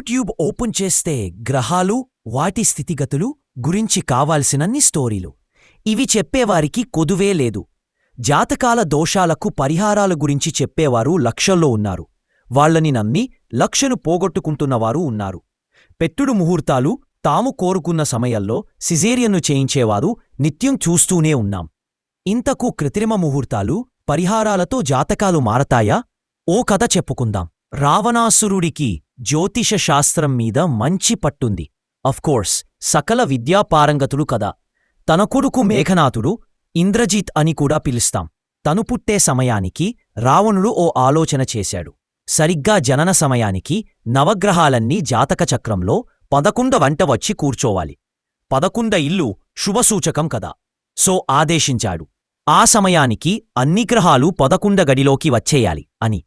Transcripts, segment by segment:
YouTube open చేస్తే గ్రహాలు వాటి స్థితిగతులు గురించి కావాల్సినన్ని స్టోరీలు. ఇవి చెప్పేవారికి కొదువే లేదు. జాతకాల దోషాలకు పరిహారాల గురించి చెప్పేవారు లక్షల్లో ఉన్నారు. వాళ్ళని నమ్మి లక్షను పోగొట్టుకుంటున్నవారు ఉన్నారు. పెట్టుడు ముహూర్తాలు తాము కోరుకున్న సమయంలో సిజేరియన్ను చేయించేవారు నిత్యం చూస్తూనే ఉన్నాం. ఇంతకు కృత్రిమ ముహూర్తాలు పరిహారాలతో జాతకాలు మారతాయా? ఓ కథ చెప్పుకుందాం. రావణాసురుడికి జ్యోతిష శాస్త్రం మీద మంచి పట్టుంది. అఫ్కోర్స్ సకల విద్యాపారంగతుడు కదా. తన కొడుకు మేఘనాథుడు ఇంద్రజిత్ అని కూడా పిలుస్తాం. తను పుట్టే సమయానికి రావణుడు ఓ ఆలోచన చేశాడు. సరిగ్గా జనన సమయానికి నవగ్రహాలన్నీ జాతక చక్రంలో పదకుండ వంట వచ్చి కూర్చోవాలి. పదకుండ ఇల్లు శుభసూచకం కదా. సో ఆదేశించాడు. ఆ సమయానికి అన్ని గ్రహాలు పదకుండ గడిలోకి వచ్చేయాలి అని.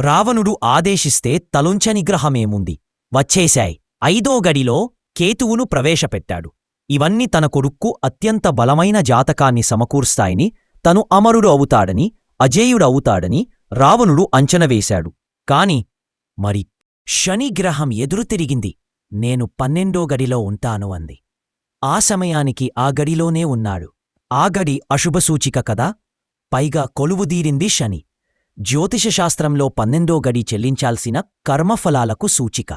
రావణుడు ఆదేశిస్తే తలుంచని గ్రహమేముంది? వచ్చేశాయి. ఐదో గడిలో కేతువును ప్రవేశపెట్టాడు. ఇవన్నీ తన కొడుక్కు అత్యంత బలమైన జాతకాన్ని సమకూర్స్తాయని తను అమరుడు అవుతాడని అజేయుడవుతాడని రావణుడు అంచనవేశాడు కాని మరి శనిగ్రహం ఎదురుతిరిగింది ఎదురు తిరిగింది. నేను పన్నెండో గడిలో ఉంటాను అంది. ఆ సమయానికి ఆ గడిలోనే ఉన్నాడు. ఆ గడి అశుభసూచిక కదా? పైగా కొలువుదీరింది శని. జ్యోతిషశాస్త్రంలో పన్నెండో గడి చెల్లించాల్సిన కర్మఫలాలకు సూచిక.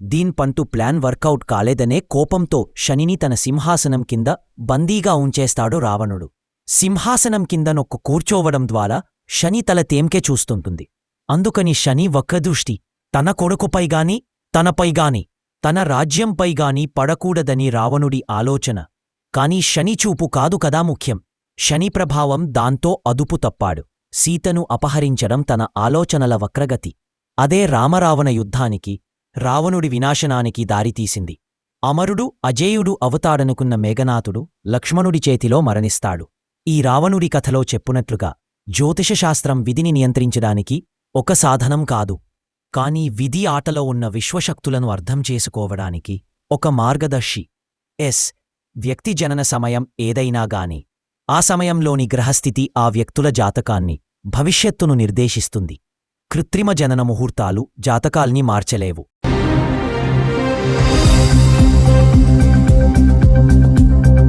దీన్పంటూ ప్లాన్ వర్కౌట్ కాలేదనే కోపంతో శనిని తన సింహాసనం కింద బందీగా ఉంచేస్తాడు రావణుడు. సింహాసనం కింద నొక్క కూర్చోవడం ద్వారా శని తల తేంకే చూస్తుంటుంది. అందుకని శని వక్రదృష్టి తన కొడుకుపైగాని తనపైగాని తన రాజ్యంపైగాని పడకూడదని రావణుడి ఆలోచన. కాని శని చూపు కాదు కదా ముఖ్యం. శని ప్రభావం దాంతో అదుపు తప్పాడు. సీతను అపహరించడం తన ఆలోచనల వక్రగతి. అదే రామరావణ యుద్ధానికి రావణుడి వినాశనానికి దారితీసింది. అమరుడు అజేయుడు అవతాడనుకున్న మేఘనాథుడు లక్ష్మణుడి చేతిలో మరణిస్తాడు. ఈ రావణుడి కథలో చెప్పునట్లుగా జ్యోతిషశాస్త్రం విధిని నియంత్రించడానికి ఒక సాధనం కాదు. కాని విధి ఆటలో ఉన్న విశ్వశక్తులను అర్థం చేసుకోవడానికి ఒక మార్గదర్శి. ఎస్. వ్యక్తి జనన సమయం ఏదైనా గాని ఆ సమయంలోని గ్రహస్థితి ఆ వ్యక్తుల జాతకాన్ని భవిష్యత్తును నిర్దేశిస్తుంది. కృత్రిమ జనన ముహూర్తాలు జాతకాల్ని మార్చలేవు.